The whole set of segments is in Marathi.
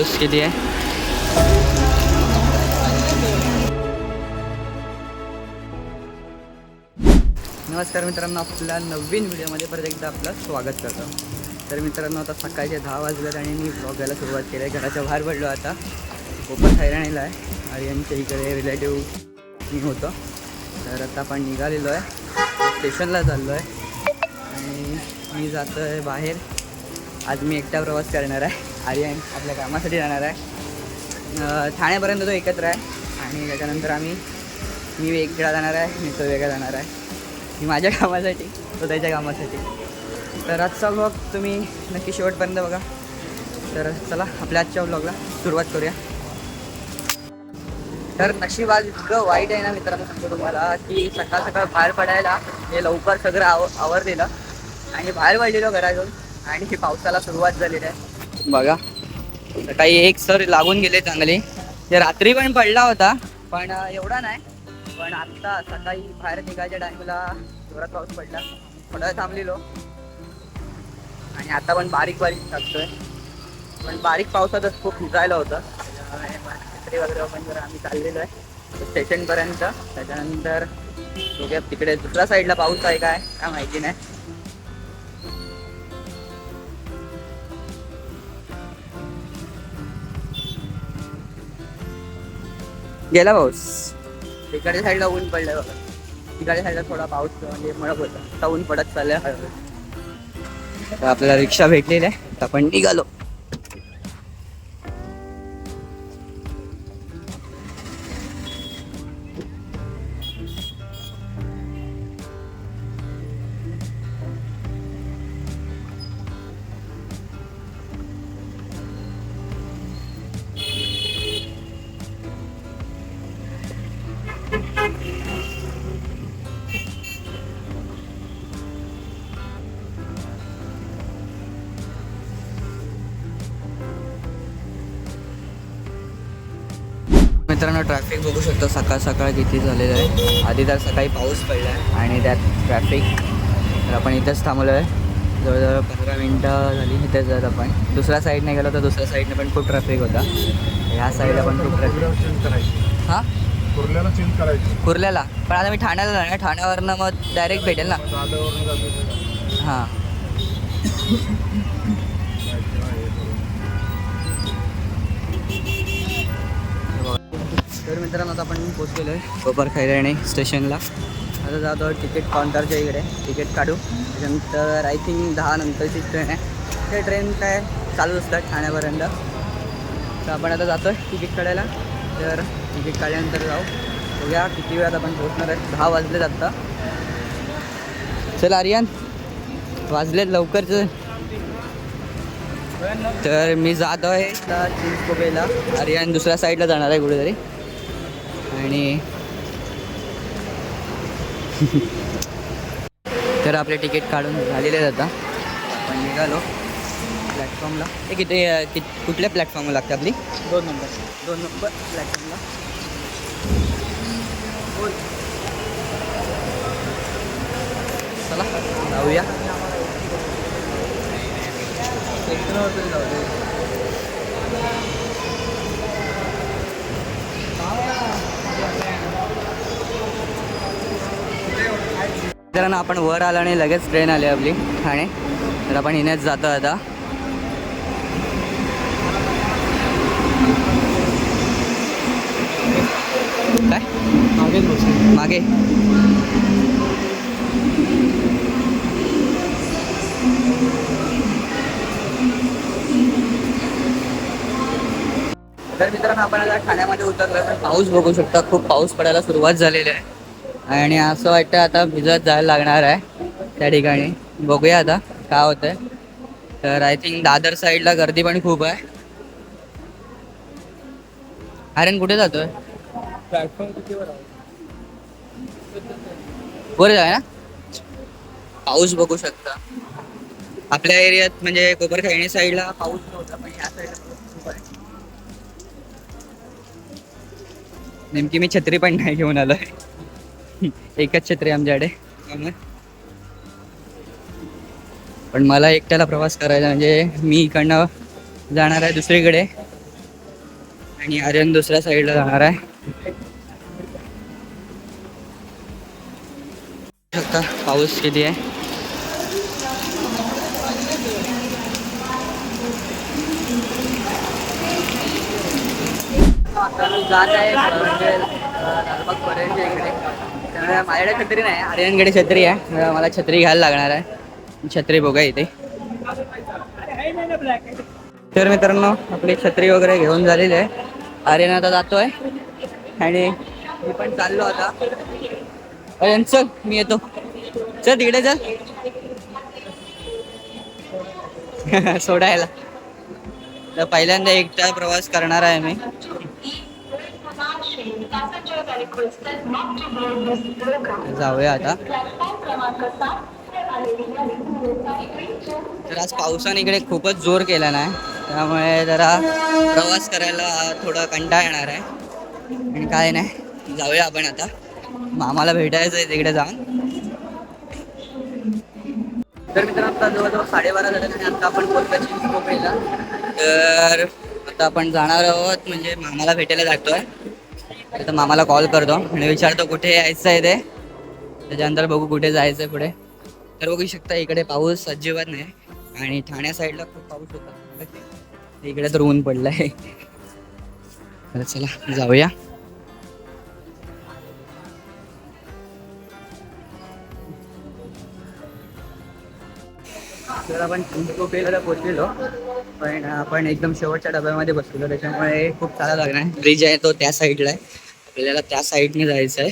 शकता पाऊस किती आहे नमस्कार मित्रांनो आपल्या नवीन व्हिडिओमध्ये परत एकदा आपलं स्वागत करतो. तर मित्रांनो आता सकाळचे दहा वाजलेत आणि मी ब्लॉग घ्यायला सुरुवात केली आहे. घराच्या बाहेर पडलो आता. खूपच हैराणीला आहे आणि यांच्या इकडे रिलेटिव्ह मी होतो. तर आता आपण निघालेलो आहे. स्टेशनला चाललो आहे. आणि मी जातो आहे बाहेर. आज मी एकटा प्रवास करणार आहे. आर्यन आपल्या कामासाठी जाणार आहे. ठाण्यापर्यंत तो एकत्र आहे आणि त्याच्यानंतर आम्ही मी वेगळा जाणार आहे मी तो वेगळा जाणार आहे. मी माझ्या कामासाठी तो त्याच्या कामासाठी. तर आजचा ब्लॉग तुम्ही नक्की शेवटपर्यंत बघा. तर चला आपल्या आजच्या ब्लॉगला सुरुवात करूया. तर नशिबात इतकं वाईट आहे ना मित्रांनो सांगतो तुम्हाला की सकाळ सकाळ बाहेर पडायला हे लवकर सगळं आव आवरलेलं. आणि बाहेर पडलेलो घरातून. आणि पावसाला सुरुवात झालेली आहे. बघा. सकाळी एक सर लागून गेले चांगले. ते रात्री पण पडला होता पण एवढा नाही. पण आत्ता सकाळी बाहेर निघायच्या टाईमला जोरात पाऊस पडला. थोडा थांबलेलो. आणि आता पण बारीक बारीक टाकतोय पण बारीक पावसातच खूप भिजायला होतं. छत्री वगैरे पण जर आम्ही चाललेलो आहे. स्टेशनपर्यंत त्याच्यानंतर तिकडे दुसऱ्या साईडला पाऊस आहे काय काय माहिती नाही. गेला पाऊस तिकडच्या साईडला ऊन पडलं बघा. तिकडच्या साईडला थोडा पाऊस म्हणजे मळक होता. आता ऊन पडत चाललंय हळूहळू. आपल्याला रिक्षा भेटलेली आहे. आपण निघालो. मित्रांनो ट्रॅफिक बघू शकतो सकाळ सकाळ किती झालेलं आहे. आधी तर सकाळी पाऊस पडला आहे आणि त्यात ट्रॅफिक तर आपण इथंच थांबलो आहे जवळजवळ पंधरा मिनटं झाली इथेच जात आपण. दुसऱ्या साईडने गेलो तर दुसऱ्या साईडने पण खूप ट्रॅफिक होता. ह्या साईडला पण खूप ट्रॅफिक हां? कुर्ल्याला चेंज करायची. कुर्ल्याला? पण आता मी ठाण्याला जाणार. ठाण्यावरनं मग डायरेक्ट भेटेल ना? हां. तर मित्रांनो आता आपण पोचलेलो आहे कोपर खैराणे स्टेशनला. आता जातो तिकीट काउंटरच्या इकडे. तिकीट काढू. त्याच्यानंतर आय थिंक दहा नंतरची ट्रेन आहे. ते ट्रेन काय चालू असतात ठाण्यापर्यंत. तर आपण आता जातो आहे तिकीट काढायला. तर तिकीट काढल्यानंतर जाऊ. बघूया किती वेळात आपण पोहोचणार आहे. दहा वाजलेत आत्ता चल आर्यन. वाजलेत लवकरच तर मी जात आहे चिंचकोबेला आर्यन दुसऱ्या साईडला जाणार आहे कुठेतरी. आणि तर आपले तिकीट काढून झालेले आता. आपण निघालो प्लॅटफॉर्मला हे किती कि कुठल्या प्लॅटफॉर्मला लागते आपली? दोन नंबर दोन नंबर प्लॅटफॉर्मला चला जाऊया. मित्रांनो आपण वर आलो आणि लगेच ट्रेन आली आपली ठाणे. तर आपण इनेच जातो आता. काय? मागे. तर मित्रांनो आपण आता ठाण्यामध्ये उतरलो. तर पाऊस बघू शकता खूप पाऊस पडायला सुरुवात झालेली आहे. आणि असं वाटतं आता भिजत जायला लागणार आहे त्या ठिकाणी. बघूया आता काय होतंय. तर आय थिंक दादर साईडला गर्दी पण खूप आहे. आर्यन कुठे जातोय? वर जाय ना? पाऊस बघू शकता. आपल्या एरियात म्हणजे कोपर खेळणी साईडला पाऊस नव्हता पण ह्या साईडला पाऊस खूप आहे. नेमकी मी छत्री पण नाही घेऊन आलोय. एकच छत्री आमच्याकडे. त्यामुळे. पण मला एकट्याला प्रवास करायचा म्हणजे मी इकडनं जाणार आहे दुसरीकडे. आणि आर्यन दुसऱ्या साईडला जाणार आहे. शकता पाऊस किती आहे? जात आहे अं, लालबाग पर्यंतच्या इकडे. माझ्याकडे छत्री नाही आर्यनकडे छत्री आहे. मला छत्री घ्यायला लागणार आहे. छत्री बघा इथे. तर मित्रांनो आपली छत्री वगैरे घेऊन झालेली आहे. आर्यन आता जातोय. आणि मी पण चाललो आता. आर्यन चल मी येतो. चल तिकडे चल. सोडायला. तर पहिल्यांदा एकटा प्रवास करणार आहे मी. जाऊया आता. तर आज पावसाने इकडे खूपच जोर केला नाही त्यामुळे जरा प्रवास करायला थोडा कंटाळा येणार आहे. आणि काय नाही जाऊया आपण आता. मामाला भेटायचं आहे तिकडे जाऊन. तर मित्रांनो आता जवळजवळ साडेबारा झाले आणि आता आपण चिंचपोकळीला तर आता आपण जाणार आहोत म्हणजे मामाला भेटायला जातोय. तर मामाला कॉल करतो आणि विचारतो कुठे यायचं आहे ते त्याच्यानंतर बघू कुठे जायचं आहे पुढे. तर बघू शकता इकडे पाऊस अजिबात नाही आणि ठाण्या साईडला खूप पाऊस होता. इकडे तर ऊन पडलंय. तर चला जाऊया. तर आपण पेला पोचलेलो पण आपण एकदम शेवटच्या डब्यामध्ये बसलेलो त्याच्यामुळे खूप चांगला लागणार. ब्रिज आहे तो त्या साईडला आहे. आपल्याला त्या साईडने जायचं आहे.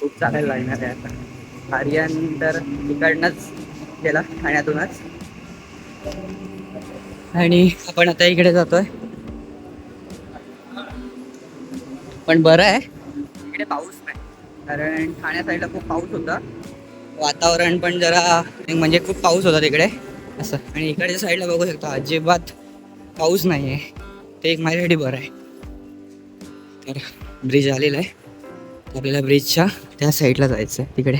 खूप चालायला लागणार आहे आता. आर्यन तर इकडनंच गेला ठाण्यातूनच. आणि आपण आता इकडे जातोय. पण बरं आहे. इकडे पाऊस नाही. कारण ठाण्या साईडला खूप पाऊस होता. वातावरण पण जरा म्हणजे खूप पाऊस होता तिकडे. असं. आणि इकडच्या साईडला बघू शकता अजिबात पाऊस नाही आहे ते एक माझ्यासाठी बरं आहे. तर ब्रिज आलेला आहे. आपल्याला ब्रिजच्या त्या साईडला जायचं आहे तिकडे.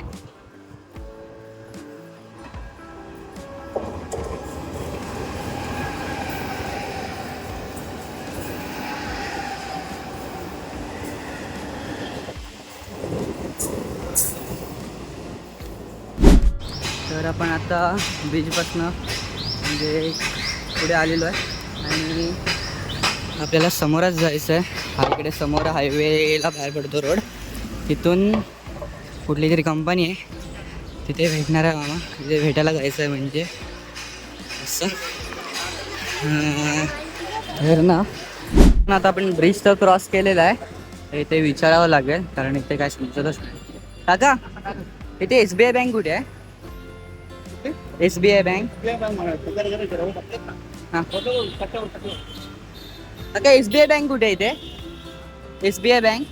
तर आपण आता ब्रिजपासनं म्हणजे पुढे आलेलो आहे. आणि आपल्याला समोरच जायचं आहे. हा इकडे समोर हायवेला बाहेर पडतो रोड. तिथून कुठली तरी कंपनी आहे. तिथे भेटणार आहे मामा. तिथे भेटायला जायचं आहे म्हणजे. असं. तर ना पण आता आपण ब्रिज तर क्रॉस केलेला आहे. इथे विचारावं लागेल कारण इथे काय समजतच नाही. काका इथे एस बी आय बँक कुठे आहे? एस बी आय बँक काका एस बी आय बँक कुठे आहे इथे? एस बी आय बँक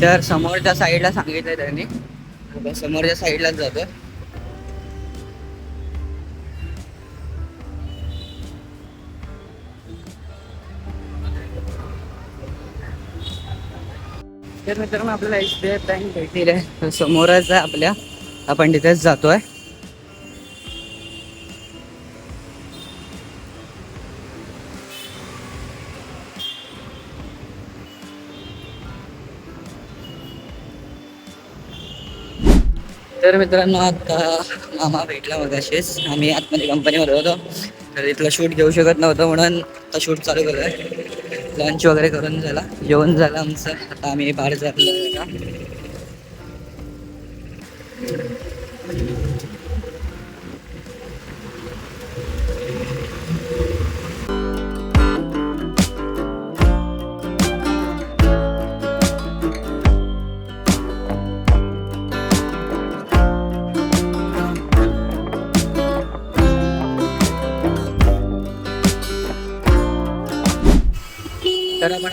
तर समोरच्या साईडला सांगितलं त्यांनी. समोरच्या साईडलाच जातोय. तर मित्रांनो आपल्याला एस बी आय बँक भेटलेली आहे. समोरच आहे आपल्या. आपण तिथेच जातोय. तर मित्रांनो आता मामा भेटला मग असेच आम्ही आतमध्ये कंपनीवर होतो. तर इथलं शूट घेऊ शकत नव्हतं म्हणून आता शूट चालू केलं आहे लंच वगैरे करून झाला. जेवण झालं आमचं. आता आम्ही बाहेर चाललो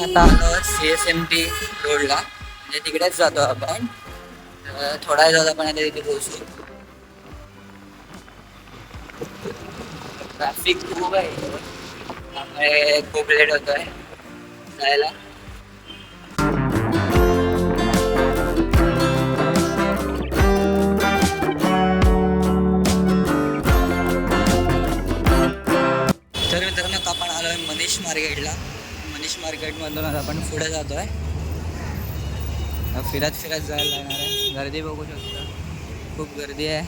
आपण आता आलो सी एस एम टी रोडला म्हणजे तिकडेच जातो आपण. थोडा वेळ आपण आता तिथे पोहोचू. ट्रॅफिक खूप आहे. त्यामुळे खूप लेट होतोय. जायला. मार्केटमधून आता आपण पुढे जातो आहे फिरत फिरत जायला लागणार आहे. गर्दी बघू शकता. खूप गर्दी आहे.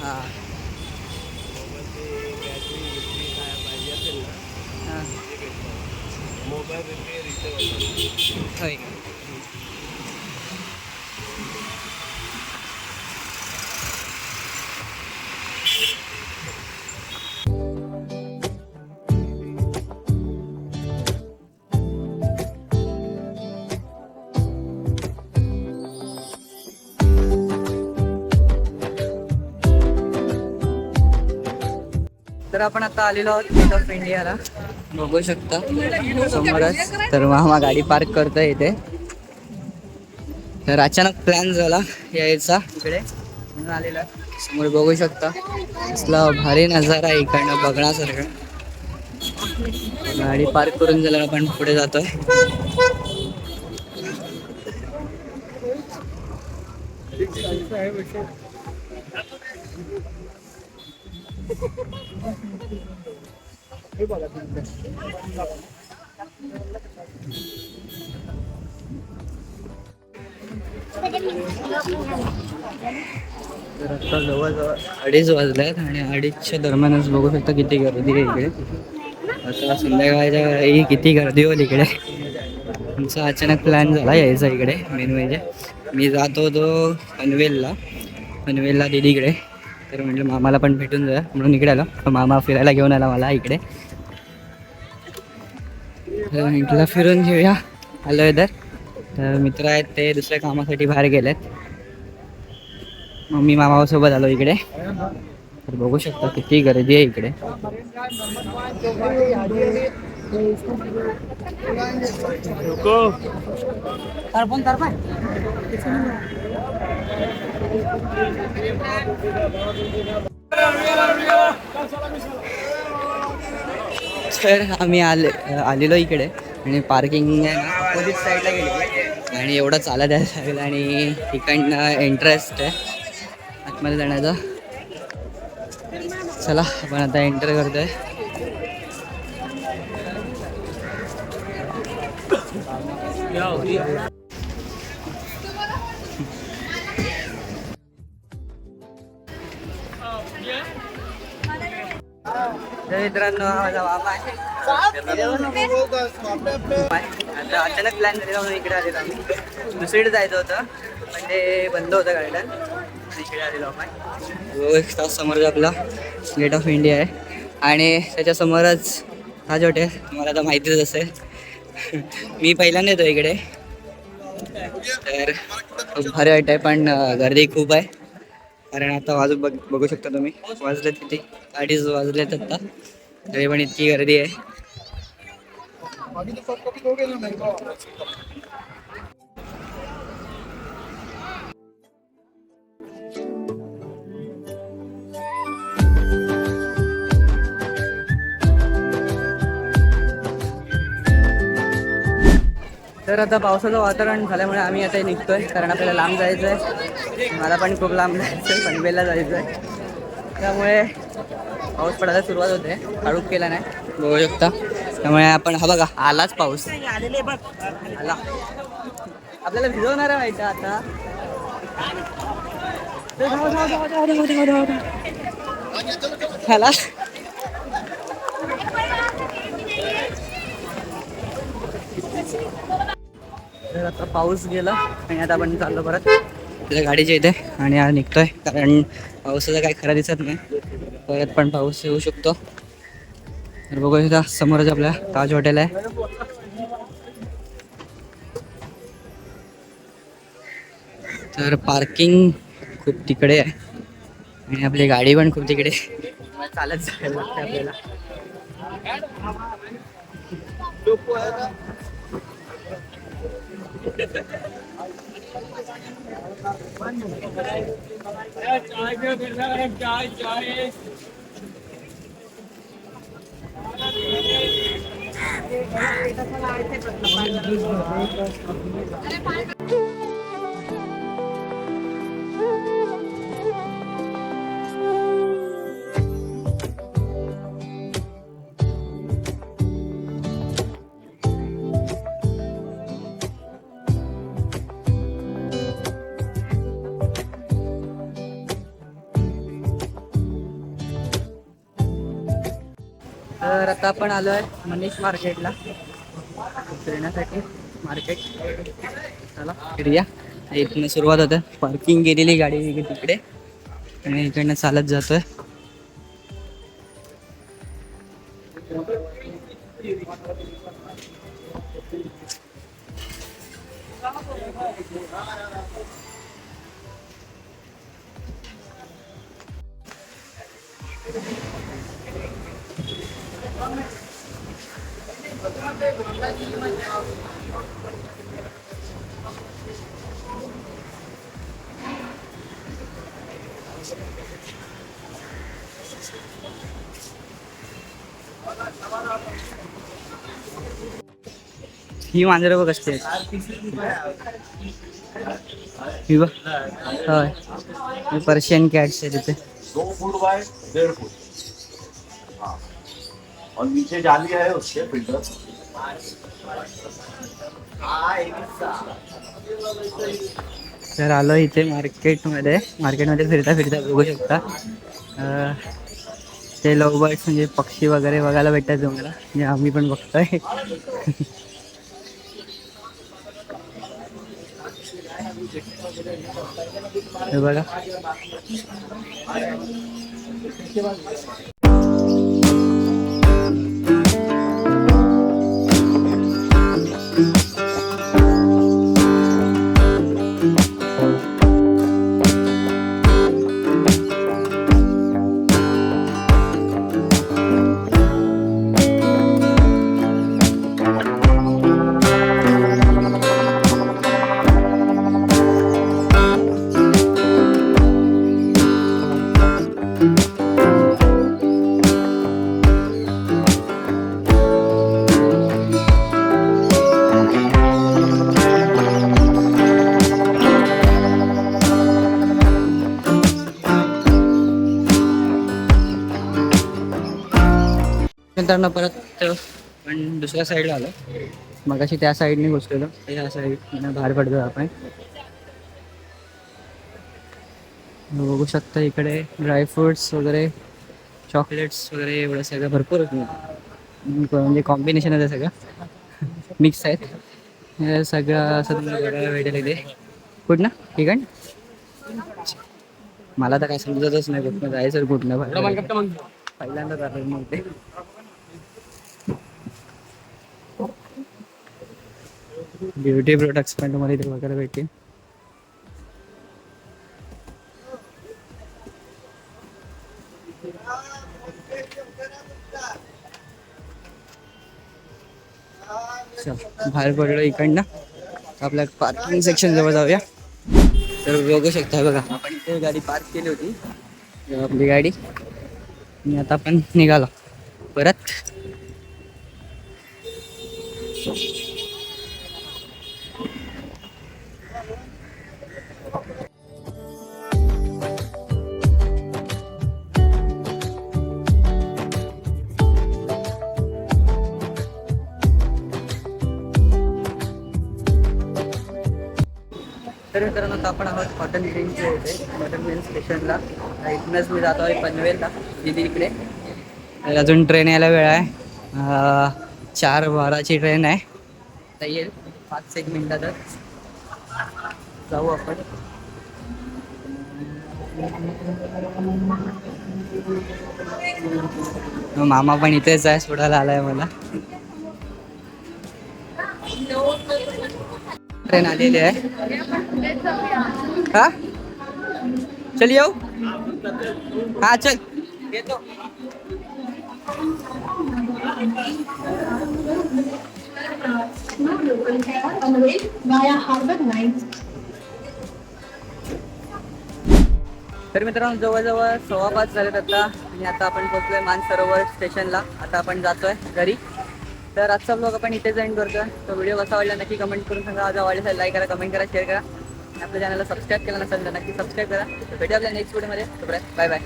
हां. हां. आपण आता आलेलो आहोत गेट ऑफ इंडियाला बघू शकता. समोरच. तर मामा गाडी पार्क करतोय इथे. तर अचानक प्लॅन झाला यायचा. इकडे. म्हणून आलेला समोर बघू शकता. असला भारी नजारा आहे इकडनं बघण्यासारखं. गाडी पार्क करून झालं आपण पुढे जातोय. तर आता जवळजवळ अडीच वाजल्यात आणि अडीचच्या दरम्यानच बघू शकता किती गर्दी आहे इकडे. आता संध्याकाळच्या वेळी किती गर्दी होईल इकडे. आमचा अचानक प्लॅन झाला यायचा इकडे मेन म्हणजे. मी जात होतो पनवेलला. पनवेलला इकडे तर म्हटलं मामाला पण भेटून जाऊया. म्हणून इकडे आलो. मामा फिरायला घेऊन आला मला इकडे. तर म्हटलं फिरून घेऊया. आलो तर तर मित्र आहेत ते दुसऱ्या कामासाठी बाहेर गेलेत. मम्मी मामासोबत आलो इकडे. तर बघू शकता किती गर्दी आहे इकडे. तर आम्ही आले आलेलो इकडे. आणि पार्किंग आहे ना अपोजिट साईडला गेली आणि एवढं चालत आहे साईडला आणि इकडनं इंटरेस्ट आहे. आतमध्ये जाण्याचा. चला आपण आता एंटर करतोय. तर मित्रांनो माझा आहे. आता अचानक प्लॅन झालेला म्हणून इकडे आलेलो आम्ही. दुसरीकडे जायचं होतं पण ते बंद होतं गार्डन इकडे आलेलो आपण. एक तास समोर आपला गेट ऑफ इंडिया आहे. आणि त्याच्यासमोरच ताज हॉटेल तुम्हाला आता माहितीच असेल. मी पहिल्यांदा येतो इकडे. तर खूप भारी वाटत पण गर्दी खूप आहे. कारण आता वाजू बघ बघू शकता तुम्ही. वाजले किती? अडीच वाजलेत आता. तरी पण इतकी गर्दी आहे. तर आता पावसाचं वातावरण झाल्यामुळे आम्ही आता निघतोय कारण आपल्याला लांब जायचं आहे मला पण खूप लांब जायचं आहे पनवेलला जायचं आहे त्यामुळे पाऊस पडायला सुरुवात होते. काढूक केला नाही. बघू शकता त्यामुळे आपण हा बघा आलाच पाऊस. आला. आपल्याला भिजवणार आहे माहिती आहे आता. धाव, तर आता पाऊस गेला आणि आता आपण चाललो परत. त्याच्या गाडीच्या इथे आणि आज निघतोय. कारण पावसाचं काही खरं दिसत नाही. परत पण पाऊस येऊ शकतो. तर बघू इथं समोरच आपल्या ताज हॉटेल आहे. तर पार्किंग खूप तिकडे आहे. आणि आपली गाडी पण खूप तिकडे चालत आपल्याला. अरे आता आपण आलो आहे मनीष मार्केटला. फिरण्यासाठी मार्केट. चला फिरूया. इथनं सुरुवात होतं. पार्किंग केलेली गाडी तिकडे. आणि इकडनं चालत जातोय. ही मांजरं बघ असते ही बघ. होय. पर्शियन कॅट्स आहे तिथे और नीचे जाली है उसके फिल्टर। तर आलो इथे मार्केटमध्ये. मार्केटमध्ये फिरता फिरता बघू शकता. ते लव बर्ड्स म्हणजे पक्षी वगैरे बघायला भेटतात तुम्हाला. जे आम्ही पण बघतोय. हे बघा. नंतर परत पण दुसऱ्या साईडला आलो. मग अशी त्या साईडने घुसलेलो. त्या साईडने बाहेर पडतो आपण. बघू शकता इकडे ड्रायफ्रुट्स वगैरे चॉकलेट्स वगैरे एवढं सगळं भरपूर म्हणजे कॉम्बिनेशन आहे ते सगळं. मिक्स आहेत. सगळं असं तुम्हाला बघायला भेटेल इथे. कुठनं ठिकाण मला तर काय समजतच नाही कुठनं जायचं कुठनं पहिल्यांदा जातो मग ते ब्युटी प्रोडक्ट्स पण तुम्हाला इथे बघायला भेटतील. बाहेर पडलो इकडनं आपल्या पार्किंग सेक्शन जवळ जाऊया. तर बघू शकता बघा आपण इथे गाडी पार्क केली होती. आपली गाडी. आणि आता आपण निघालो. परत तर मित्रांनो आता आपण आहोत कॉटन ग्रीनचे होते कॉटन ग्रीन स्टेशनला इथूनच मी जातो आहे पनवेलला दिदी इकडे. अजून ट्रेन यायला वेळ आहे. चार बाराची ट्रेन आहे. तर येईल पाच एक मिनिटातच. जाऊ आपण. मामा पण इथेच आहे सोडायला आलाय मला. ट्रेन आलेली आहे. हा? चल येऊ? हा चल. येतो. तर मित्रांनो जवळजवळ सव्वा पाच झालेत आता. आणि आता आपण पोहोचलोय मानसरोवर स्टेशनला. आता आपण जातोय घरी. तर आजचा ब्लॉग आपण इथे एंड करतोय. तो व्हिडिओ कसा आवडला नक्की कमेंट करून सांगा. आज आवडला लाईक करा कमेंट करा शेअर करा. आपल्या चॅनलला सबस्क्राईब केला नसेल तर नक्की सबस्क्राईब करा. भेटूया आपल्या नेक्स्ट व्हिडिओमध्ये बाय बाय